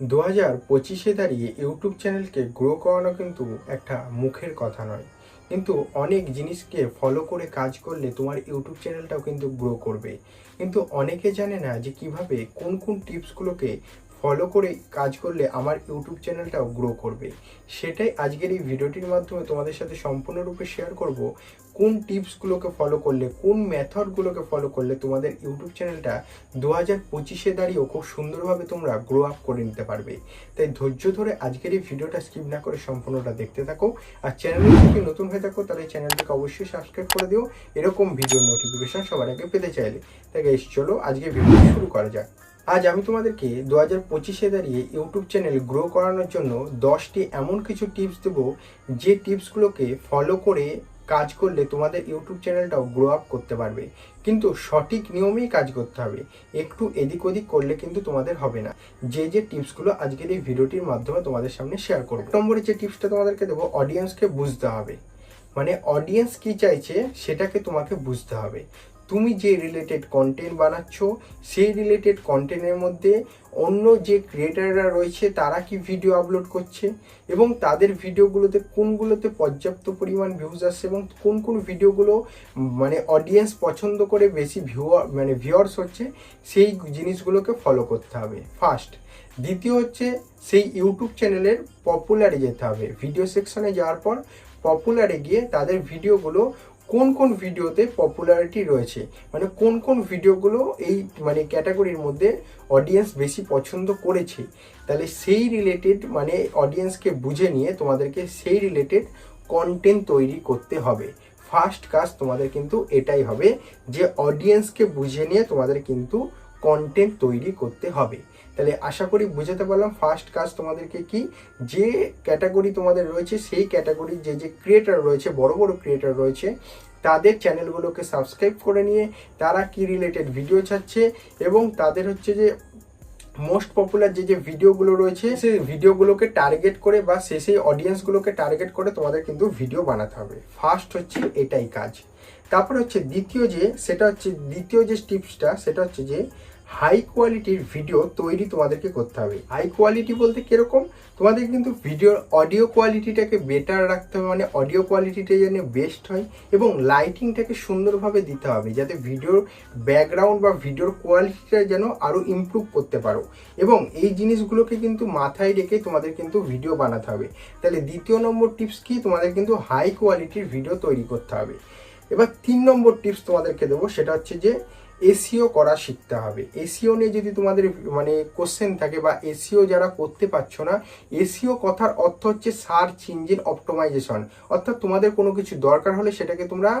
দু হাজার পঁচিশে দাঁড়িয়ে ইউটিউব চ্যানেলকে গ্রো করানো কিন্তু একটা মুখের কথা নয়। কিন্তু অনেক জিনিসকে ফলো করে কাজ করলে তোমার ইউটিউব চ্যানেলটাও কিন্তু গ্রো করবে। কিন্তু অনেকে জানে না যে কীভাবে কোন কোন টিপসগুলোকে ফলো করে কাজ করলে আমার ইউটিউব চ্যানেলটাও গ্রো করবে। সেটাই আজকের এই ভিডিওটির মাধ্যমে তোমাদের সাথে সম্পূর্ণরূপে শেয়ার করব, কোন টিপসগুলোকে ফলো করলে, কোন মেথডগুলোকে ফলো করলে তোমাদের ইউটিউব চ্যানেলটা দু হাজার পঁচিশে দাঁড়িয়েও খুব সুন্দরভাবে তোমরা গ্রো আপ করে নিতে পারবে। তাই ধৈর্য ধরে আজকের এই ভিডিওটা স্কিপ না করে সম্পূর্ণটা দেখতে থাকো। আর চ্যানেলে যদি নতুন হয়ে থাকো, তাহলে চ্যানেলটাকে অবশ্যই সাবস্ক্রাইব করে দিও। এরকম ভিডিওর নোটিফিকেশন সবার আগে পেতে চাইলে। তাই চলো আজকে ভিডিও শুরু করা যাক। আজ আমি তোমাদেরকে দু হাজার পঁচিশে দাঁড়িয়ে ইউটিউব চ্যানেল গ্রো করানোর জন্য দশটি এমন কিছু টিপস দেবো যে টিপসগুলোকে ফলো করে কাজ করলে তোমাদের ইউটিউব চ্যানেলটাও গ্রো আপ করতে পারবে। কিন্তু সঠিক নিয়মেই কাজ করতে হবে। একটু এদিক ওদিক করলে কিন্তু তোমাদের হবে না। যে যে টিপসগুলো আজকের এই ভিডিওটির মাধ্যমে তোমাদের সামনে শেয়ার করব। নম্বরে যে টিপসটা তোমাদেরকে দেবো অডিয়েন্সকে বুঝতে হবে। মানে অডিয়েন্স কি চাইছে, সেটাকে তোমাকে বুঝতে হবে। তুমি যে রিলেটেড কন্টেন্ট বানাচ্ছ, সেই রিলেটেড কন্টেন্টের মধ্যে অন্য যে ক্রিয়েটাররা রয়েছে, তারা কি ভিডিও আপলোড করছে? এবং তাদের ভিডিওগুলোতে কোনগুলোতে পর্যাপ্ত পরিমাণ ভিউজ আসছে এবং কোন কোন ভিডিওগুলো মানে অডিয়েন্স পছন্দ করে বেশি ভিউয়ার মানে ভিউয়ার্স হচ্ছে, সেই জিনিসগুলোকে ফলো করতে হবে। ফার্স্ট দ্বিতীয় হচ্ছে, সেই ইউটিউব চ্যানেলের পপুলারে যেতে হবে। ভিডিও সেকশনে যাওয়ার পর পপুলারে গিয়ে তাদের ভিডিওগুলো কোন কোন ভিডিওতে পপুলারিটি রয়েছে? মানে কোন কোন ভিডিওগুলো এই মানে ক্যাটাগরির মধ্যে অডিয়েন্স বেশি পছন্দ করেছে? তাহলে সেই রিলেটেড মানে অডিয়েন্সকে বুঝে নিয়ে তোমাদেরকে সেই রিলেটেড কন্টেন্ট তৈরি করতে হবে। ফার্স্ট কাজ তোমাদের কিন্তু এটাই হবে যে অডিয়েন্সকে বুঝে নিয়ে তোমাদের কিন্তু কন্টেন্ট তৈরি করতে হবে। তাহলে আশা করি বুঝাতে পারলাম ফার্স্ট কাজ তোমাদেরকে কি? যে ক্যাটাগরি তোমাদের রয়েছে, সেই ক্যাটাগরির যে যে ক্রিয়েটার রয়েছে, বড় বড় ক্রিয়েটার রয়েছে, তাদের চ্যানেলগুলোকে সাবস্ক্রাইব করে নিয়ে তারা কি রিলেটেড ভিডিও চাচ্ছে এবং তাদের হচ্ছে যে মোস্ট পপুলার যে যে ভিডিওগুলো রয়েছে, সেই ভিডিওগুলোকে টার্গেট করে বা সে সেই অডিয়েন্সগুলোকে টার্গেট করে তোমাদের কিন্তু ভিডিও বানাতে হবে। ফার্স্ট হচ্ছে এটাই কাজ। তারপর হচ্ছে দ্বিতীয় যে, সেটা হচ্ছে দ্বিতীয় যে টিপসটা, সেটা হচ্ছে যে হাই কোয়ালিটির ভিডিও তৈরি তোমাদেরকে করতে হবে। হাই কোয়ালিটি বলতে কীরকম? তোমাদের কিন্তু ভিডিওর অডিও কোয়ালিটিটাকে বেটার রাখতে হবে মানে অডিও কোয়ালিটিটা যেন বেস্ট হয় এবং লাইটিংটাকে সুন্দরভাবে দিতে হবে, যাতে ভিডিওর ব্যাকগ্রাউন্ড বা ভিডিওর কোয়ালিটিটা যেন আরও ইমপ্রুভ করতে পারো। এবং এই জিনিসগুলোকে কিন্তু মাথায় রেখে তোমাদের কিন্তু ভিডিও বানাতে হবে। তাহলে দ্বিতীয় নম্বর টিপস কি? তোমাদের কিন্তু হাই কোয়ালিটির ভিডিও তৈরি করতে হবে। এবার তিন নম্বর টিপস তোমাদেরকে দেবো সেটা হচ্ছে যে এসিও করা শিখতে হবে। এসিও নিয়ে যদি তোমাদের মানে কোশ্চেন থাকে বা এসিও যারা করতে পারছ না, এসিও কথার অর্থ হচ্ছে সার্চ ইঞ্জিন অপটোমাইজেশন অর্থাৎ তোমাদের কোনো কিছু দরকার হলে সেটাকে তোমরা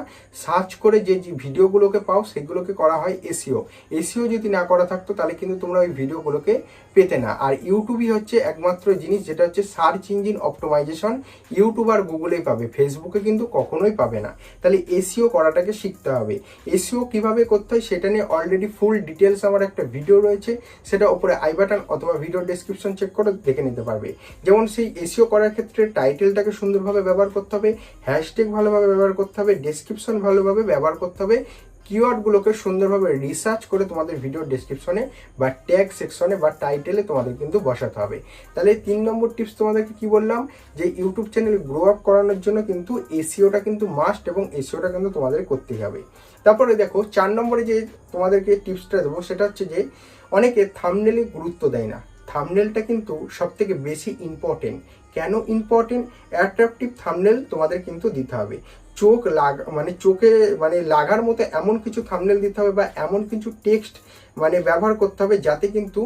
সার্চ করে যে ভিডিওগুলোকে পাও, সেগুলোকে করা হয় এসিও। এসিও যদি না করা থাকতো, তাহলে কিন্তু তোমরা ওই ভিডিওগুলোকে পেতে না। আর ইউটিউবই হচ্ছে একমাত্র জিনিস, যেটা হচ্ছে সার্চ ইঞ্জিন অপটোমাইজেশন ইউটিউব আর গুগলেই পাবে ফেসবুকে কিন্তু কখনোই পাবে না। তাহলে এসিও করাটাকে শিখতে হবে। এসিও কীভাবে করতে হয়, সেটা নিয়ে অলরেডি ফুল ডিটেলস আমার একটা ভিডিও রয়েছে। সেটা ওপরে আই বাটন অথবা ভিডিও ডেসক্রিপশন চেক করে দেখে নিতে পারবে। যেমন সেই এসিও করার ক্ষেত্রে টাইটেলটাকে সুন্দরভাবে ব্যবহার করতে হবে হ্যাশট্যাগ ভালোভাবে ব্যবহার করতে হবে ডেসক্রিপশন ভালোভাবে ব্যবহার করতে হবে কিওয়ার্ডগুলোকে সুন্দরভাবে রিসার্চ করে তোমাদের ভিডিও ডিসক্রিপশনে বা ট্যাগ সেকশনে বা টাইটেলে তোমাদের কিন্তু বসাতে হবে। তাহলে তিন নম্বর টিপস তোমাদেরকে কি বললাম? যে ইউটিউব চ্যানেল গ্রো আপ করানোর জন্য কিন্তু এসিওটা কিন্তু মাস্ট এবং এসিওটা কিন্তু তোমাদের করতেই হবে। তারপরে দেখো, চার নম্বরে যে তোমাদেরকে টিপসটা দেবো সেটা হচ্ছে যে, অনেকে থামনেলে গুরুত্ব দেয় না। থামনেলটা কিন্তু সব থেকে বেশি ইম্পর্টেন্ট কেন ইম্পর্টেন্ট অ্যাট্রাকটিভ থামনেল তোমাদের কিন্তু দিতে হবে। চোখ লাগ মানে চোখে মানে লাগার মতো এমন কিছু থামনেল দিতে হবে বা এমন কিছু টেক্সট মানে ব্যবহার করতে হবে যাতে কিন্তু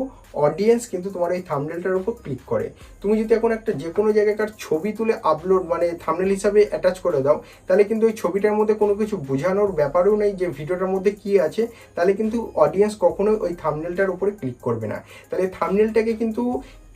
অডিয়েন্স কিন্তু তোমার এই থামনেলটার উপর ক্লিক করে। তুমি যদি এখন একটা যে কোনো জায়গাকার ছবি তুলে আপলোড মানে থামনেল হিসাবে অ্যাটাচ করে দাও, তাহলে কিন্তু ওই ছবিটার মধ্যে কোনো কিছু বোঝানোর ব্যাপারও নেই যে ভিডিওটার মধ্যে কি আছে, তাহলে কিন্তু অডিয়েন্স কখনোই ওই থামনেলটার উপরে ক্লিক করবে না। তাহলে থামনেলটাকে কিন্তু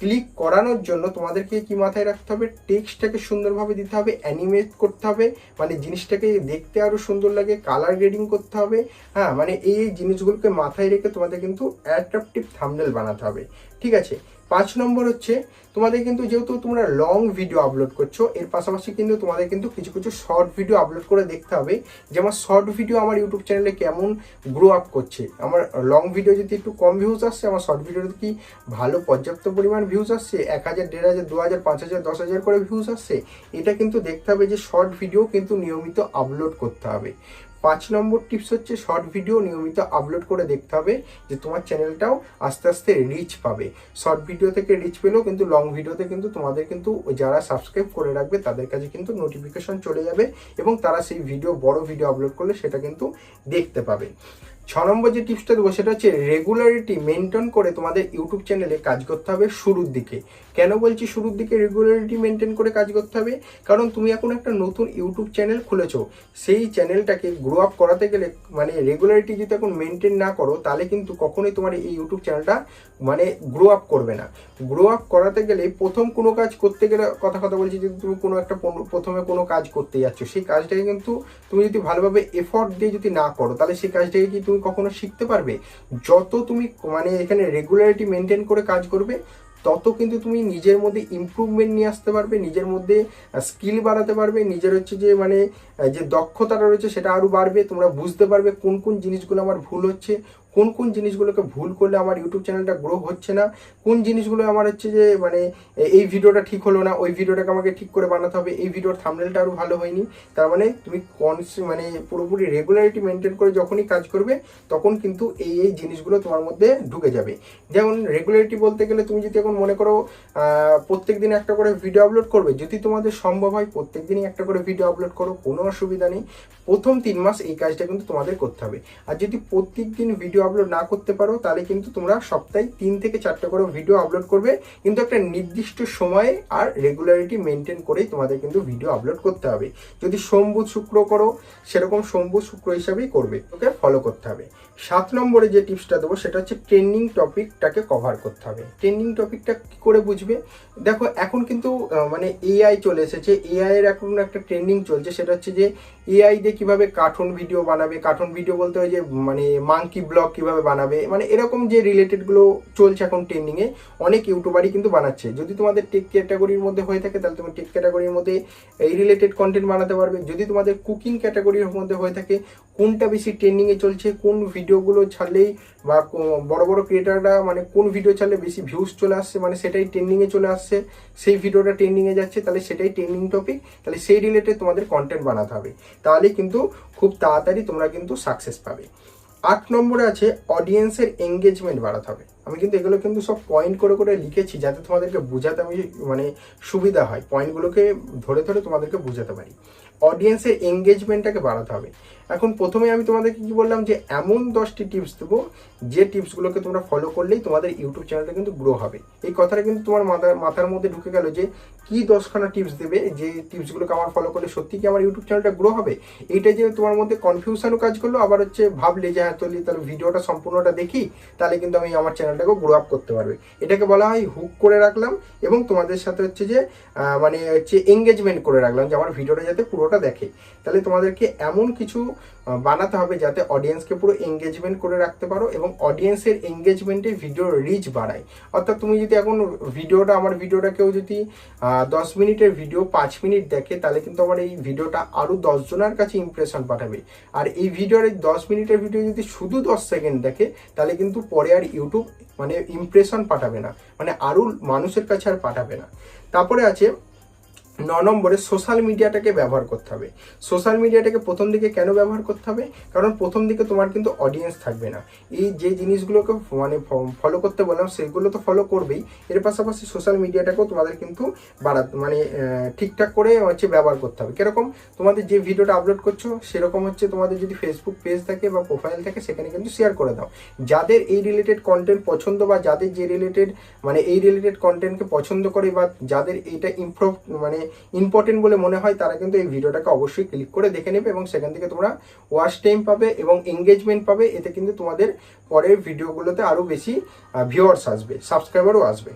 ক্লিক করানোর জন্য তোমাদেরকে কি মাথায় রাখতে হবে? টেক্সটটাকে সুন্দরভাবে দিতে হবে অ্যানিমেট করতে হবে মানে জিনিসটাকে দেখতে আরও সুন্দর লাগে কালার গ্রেডিং করতে হবে হ্যাঁ মানে এই জিনিসগুলোকে মাথায় রেখে তোমাদের কিন্তু অ্যাট্রাকটিভ থামনেল বানাতে হবে, ঠিক আছে? পাঁচ নম্বর হচ্ছে, তোমাদের কিন্তু যেহেতু তোমরা লং ভিডিও আপলোড করছ, এর পাশাপাশি কিন্তু তোমাদের কিন্তু কিছু কিছু শর্ট ভিডিও আপলোড করে দেখতে হবে যে আমার শর্ট ভিডিও আমার ইউটিউব চ্যানেলে কেমন গ্রো আপ করছে। আমার লং ভিডিও যদি একটু কম ভিউজ আসছে আমার শর্ট ভিডিওতে কি ভালো পর্যাপ্ত পরিমাণ ভিউজ আসছে এক হাজার, দেড় হাজার, দু হাজার, পাঁচ হাজার, দশ হাজার করে ভিউজ আসছে এটা কিন্তু দেখতে হবে যে শর্ট ভিডিও কিন্তু নিয়মিত আপলোড করতে হবে। পাঁচ নম্বর টিপস হচ্ছে শর্ট ভিডিও নিয়মিত আপলোড করে দেখতে হবে যে তোমার চ্যানেলটাও আস্তে আস্তে রিচ পাবে। শর্ট ভিডিও থেকে রিচ পেলেও কিন্তু লং ভিডিওতে কিন্তু তোমাদের কিন্তু যারা সাবস্ক্রাইব করে রাখবে তাদের কাছে কিন্তু নোটিফিকেশন চলে যাবে এবং তারা সেই ভিডিও বড় ভিডিও আপলোড করলে সেটা কিন্তু দেখতে পাবে। ছ নম্বর যে টিপসটা দেবো সেটা হচ্ছে রেগুলারিটি মেনটেন করে তোমাদের ইউটিউব চ্যানেলে কাজ করতে হবে শুরুর দিকে। কেন বলছি শুরুর দিকে রেগুলারিটি মেনটেন করে কাজ করতে হবে? কারণ তুমি এখন একটা নতুন ইউটিউব চ্যানেল খুলেছো। সেই চ্যানেলটাকে গ্রো আপ করাতে গেলে মানে রেগুলারিটি যদি এখন মেনটেন না করো, তাহলে কিন্তু কখনোই তোমার এই ইউটিউব চ্যানেলটা মানে গ্রো আপ করবে না। গ্রো আপ করাতে গেলে প্রথম কোনো কাজ করতে গেলে, কথা কথা বলছি যদি তুমি কোনো একটা প্রথমে কোনো কাজ করতে যাচ্ছ, সেই কাজটাকে কিন্তু তুমি যদি ভালোভাবে এফর্ট দিয়ে যদি না করো, তাহলে সেই কাজটাকে কি তুমি কখনো শিখতে পারবে? যত তুমি মানে এখানে রেগুলারিটি মেনটেন করে কাজ করবে তত কিন্তু তুমি নিজের মধ্যে ইম্প্রুভমেন্ট নিয়ে আসতে পারবে, নিজের মধ্যে স্কিল বাড়াতে পারবে, নিজের হচ্ছে যে মানে যে দক্ষতাটা রয়েছে সেটা আরও বাড়বে, তোমরা বুঝতে পারবে কোন কোন জিনিসগুলো আমার ভুল হচ্ছে কোন কোন জিনিসগুলোকে ভুল করলে আমার ইউটিউব চ্যানেলটা গ্রো হচ্ছে না? কোন জিনিসগুলো আমার হচ্ছে যে মানে এই ভিডিওটা ঠিক হলো না, ওই ভিডিওটাকে আমাকে ঠিক করে বানাতে হবে, এই ভিডিওর থামনেলটা আরও ভালো হয়নি। তার মানে তুমি কনস মানে পুরোপুরি রেগুলারিটি মেনটেন করে যখনই কাজ করবে, তখন কিন্তু এই এই জিনিসগুলো তোমার মধ্যে ঢুকে যাবে। যেমন রেগুলারিটি বলতে গেলে তুমি যদি এখন মনে করো প্রত্যেক দিন একটা করে ভিডিও আপলোড করবে, যদি তোমাদের সম্ভব হয় প্রত্যেক দিনই একটা করে ভিডিও আপলোড করো, কোনো অসুবিধা নেই। প্রথম তিন মাস এই কাজটা কিন্তু তোমাদের করতে হবে। আর যদি প্রত্যেক দিন ভিডিও আপলোড না করতে পারো, তাহলে কিন্তু তোমরা সপ্তাহে তিন থেকে চারটে করে ভিডিও আপলোড করবে। কিন্তু একটা নির্দিষ্ট সময়ে আর রেগুলারিটি মেনটেন করেই তোমাদের কিন্তু ভিডিও আপলোড করতে হবে। যদি সোম বুধ শুক্র করো, সেরকম সোম বুধ শুক্র হিসাবেই করবে। ওকে ফলো করতে হবে। সাত নম্বরে যে টিপসটা দেবো, সেটা হচ্ছে ট্রেন্ডিং টপিকটাকে কভার করতে হবে। ট্রেন্ডিং টপিকটা কি করে বুঝবে? দেখো, এখন কিন্তু মানে এআই চলে এসেছে। এআই এর এখন একটা ট্রেন্ডিং চলছে, সেটা হচ্ছে যে এআই দিয়ে কীভাবে কার্টুন ভিডিও বানাবে। কার্টুন ভিডিও বলতে হয় যে মানে মাঙ্কি ব্লগ কীভাবে বানাবে? মানে এরকম যে রিলেটেডগুলো চলছে এখন ট্রেন্ডিং এ, অনেক ইউটিউবারই কিন্তু বানাচ্ছে। যদি তোমাদের টেক ক্যাটাগরির মধ্যে হয়ে থাকে, তাহলে তুমি টেক ক্যাটাগরির মধ্যে এই রিলেটেড কন্টেন্ট বানাতে পারবে। যদি তোমাদের কুকিং ক্যাটাগরির মধ্যে হয়ে থাকে, কোনটা বেশি ট্রেন্ডিং এ চলছে, কোন ভিডিওগুলো ছাড়লেই বা বড় বড় ক্রিয়েটাররা মানে কোন ভিডিও ছাড়লে বেশি ভিউজ চলে আসছে মানে সেটাই ট্রেন্ডিং এ চলে আসছে, সেই ভিডিওটা ট্রেন্ডিং এ যাচ্ছে, তাহলে সেটাই ট্রেন্ডিং টপিক তাহলে সেই রিলেটেড তোমাদের কন্টেন্ট বানাতে হবে। তাহলে কিন্তু খুব তাড়াতাড়ি তোমরা কিন্তু সাকসেস পাবে। আট নম্বরে আছে অডিয়েন্সের এঙ্গেজমেন্ট বাড়াতে হবে। আমি কিন্তু এগুলো কিন্তু সব পয়েন্ট করে করে লিখেছি যাতে তোমাদেরকে বোঝাতে আমি মানে সুবিধা হয়। পয়েন্টগুলোকে ধরে ধরে তোমাদেরকে বোঝাতে পারি। অডিয়েন্সের এঙ্গেজমেন্টটাকে বাড়াতে হবে। এখন প্রথমে আমি তোমাদেরকে কি বললাম যে এমন দশটি টিপস দেবো, যে টিপসগুলোকে তোমরা ফলো করলেই তোমাদের ইউটিউব চ্যানেলটা কিন্তু গ্রো হবে। এই কথাটা কিন্তু তোমার মাথার মাথার মধ্যে ঢুকে গেল যে কি দশখানা টিপস দেবে, যে টিপসগুলোকে আমার ফলো করলে সত্যি কি আমার ইউটিউব চ্যানেলটা গ্রো হবে? এইটা যে তোমার মধ্যে কনফিউশনও কাজ করল, আবার হচ্ছে ভাবলে যে হ্যাঁ তাহলে তাহলে ভিডিওটা সম্পূর্ণটা দেখি, তাহলে কিন্তু আমি আমার চ্যানেলটাকেও গ্রো আপ করতে পারবে। এটাকে বলা হয় হুক করে রাখলাম এবং তোমাদের সাথে হচ্ছে যে মানে হচ্ছে এঙ্গেজমেন্ট করে রাখলাম যে আমার ভিডিওটা যাতে পুরোটা দেখে। তাহলে তোমাদেরকে এমন কিছু বানাতে হবে যাতে অডিয়েন্সকে পুরো এঙ্গেজমেন্ট করে রাখতে পারো এবং অডিয়েন্সের এঙ্গেজমেন্টে ভিডিওর রিচ বাড়ায়। অর্থাৎ তুমি যদি এখন ভিডিওটা আমার ভিডিওটা কেউ যদি দশ মিনিটের ভিডিও পাঁচ মিনিট দেখে, তাহলে কিন্তু আমার এই ভিডিওটা আরও দশজনের কাছে ইমপ্রেশন পাঠাবে। আর এই ভিডিওর এই দশ মিনিটের ভিডিও যদি শুধু দশ সেকেন্ড দেখে, তাহলে কিন্তু পরে আর ইউটিউব মানে ইমপ্রেশন পাঠাবে না। মানে আরও মানুষের কাছে আর পাঠাবে না। তারপরে আছে ন নম্বরে সোশ্যাল মিডিয়াটাকে ব্যবহার করতে হবে। সোশ্যাল মিডিয়াটাকে প্রথম দিকে কেন ব্যবহার করতে হবে? কারণ প্রথম দিকে তোমার কিন্তু অডিয়েন্স থাকবে না। এই যে জিনিসগুলোকে মানে ফলো করতে বললাম, সেগুলো তো ফলো করবেই। এর পাশাপাশি সোশ্যাল মিডিয়াটাকেও তোমাদের কিন্তু বাড়া মানে ঠিকঠাক করে হচ্ছে ব্যবহার করতে হবে। কীরকম? তোমাদের যে ভিডিওটা আপলোড করছ, সেরকম হচ্ছে তোমাদের যদি ফেসবুক পেজ থাকে বা প্রোফাইল থাকে, সেখানে কিন্তু শেয়ার করে দাও। যাদের এই রিলেটেড কন্টেন্ট পছন্দ বা যাদের যে রিলেটেড মানে এই রিলেটেড কন্টেন্টকে পছন্দ করে বা যাদের এইটা ইমপ্রুভ মানে ইম্পর্টেন্ট বলে মনে হয়, তারা কিন্তু এই ভিডিওটাকে অবশ্যই ক্লিক করে দেখে নেবে এবং সেখান থেকে তোমরা ওয়াচ টাইম পাবে এবং এঙ্গেজমেন্ট পাবে। এতে কিন্তু তোমাদের পরের ভিডিওগুলোতে আরও বেশি ভিউয়ার্স আসবে সাবস্ক্রাইবারও আসবে।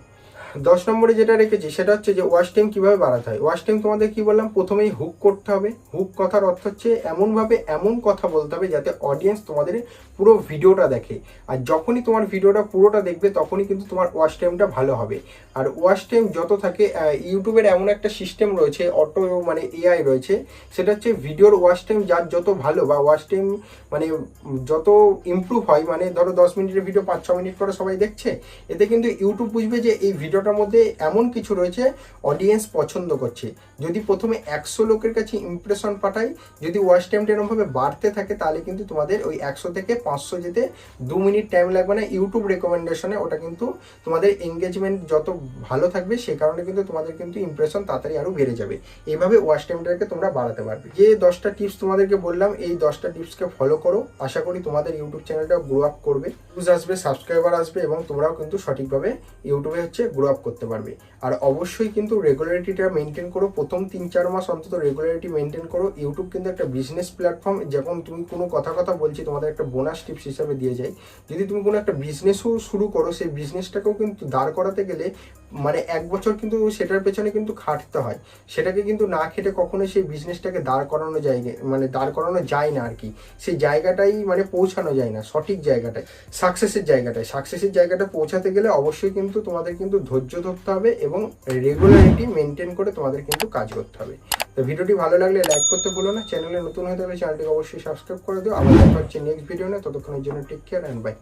দশ নম্বরে যেটা রেখেছি, সেটা হচ্ছে যে ওয়াশ টাইম কীভাবে বাড়াতে হয়? ওয়াশ টাইম তোমাদের কি বললাম? প্রথমেই হুক করতে হবে। হুক কথার অর্থ হচ্ছে এমনভাবে এমন কথা বলতে হবে যাতে অডিয়েন্স তোমাদের পুরো ভিডিওটা দেখে। আর যখনই তোমার ভিডিওটা পুরোটা দেখবে, তখনই কিন্তু তোমার ওয়াশ টাইমটা ভালো হবে। আর ওয়াশ টাইম যত থাকে ইউটিউবের এমন একটা সিস্টেম রয়েছে অটো মানে এআই রয়েছে, সেটা হচ্ছে ভিডিওর ওয়াশ টাইম যার যত ভালো বা ওয়াশ টাইম মানে যত ইমপ্রুভ হয় মানে ধরো দশ মিনিটের ভিডিও পাঁচ ছ মিনিট করে সবাই দেখছে, এতে কিন্তু ইউটিউব বুঝবে যে এই ভিডিওটার মধ্যে এমন কিছু রয়েছে অডিয়েন্স পছন্দ করছে। যদি প্রথমে একশো লোকের কাছে ইমপ্রেশন পাঠাই, যদি ওয়াচ টাইমটা এরকমভাবে বাড়তে থাকে, তাহলে কিন্তু তোমাদের ওই একশো থেকে পাঁচশো যেতে দু মিনিট টাইম লাগবে না। ইউটিউব রেকমেন্ডেশনে ওটা কিন্তু তোমাদের এঙ্গেজমেন্ট যত ভালো থাকবে, সে কারণে কিন্তু তোমাদের কিন্তু ইমপ্রেশন তাড়াতাড়ি আরও বেড়ে যাবে। এইভাবে ওয়াচ টাইমটাকে তোমরা বাড়াতে পারবে। যে দশটা টিপস তোমাদেরকে বললাম, এই দশটা টিপসকে ফলো করো। আশা করি তোমাদের ইউটিউব চ্যানেলটা গ্রো আপ করবে। ভিউজ আসবে সাবস্ক্রাইবার আসবে, এবং তোমরাও কিন্তু সঠিকভাবে ইউটিউবে হচ্ছে গ্রো আপ করতে পারবে। আর অবশ্যই কিন্তু রেগুলারিটিটা মেনটেন করো। প্রথম তিন, চার মাস অন্তত রেগুলারিটি মেনটেন করো। ইউটিউব কিন্তু একটা বিজনেস প্ল্যাটফর্ম যখন তুমি কোনো কথা কথা বলছি, তোমাদের একটা বোনাস টিপস হিসাবে দিয়ে যায় যদি তুমি কোনো একটা বিজনেসও শুরু করো, সেই বিজনেসটাকেও কিন্তু দাঁড় করাতে গেলে মানে এক বছর কিন্তু সেটার পেছনে কিন্তু খাটতে হয়। সেটাকে কিন্তু না খেটে কখনোই সেই বিজনেসটাকে দাঁড় করানো যায় মানে দাঁড় করানো যায় না আর কি সেই জায়গাটাই মানে পৌঁছানো যায় না, সঠিক জায়গাটায় সাকসেসের জায়গাটায়। সাকসেসের জায়গাটা পৌঁছাতে গেলে অবশ্যই কিন্তু তোমাদের কিন্তু ধৈর্য ধরতে হবে এবং রেগুলারিটি মেনটেন করে তোমাদের কিন্তু কাজ করতে হবে। তো ভিডিওটি ভালো লাগলে লাইক করতে ভুলো না চ্যানেলে নতুন হয়ে থাকলে চ্যানেলটিকে অবশ্যই সাবস্ক্রাইব করে দিও। আবার দেখা হচ্ছে নেক্সট ভিডিও না ততক্ষণের জন্য টেক কেয়ার অ্যান্ড বাই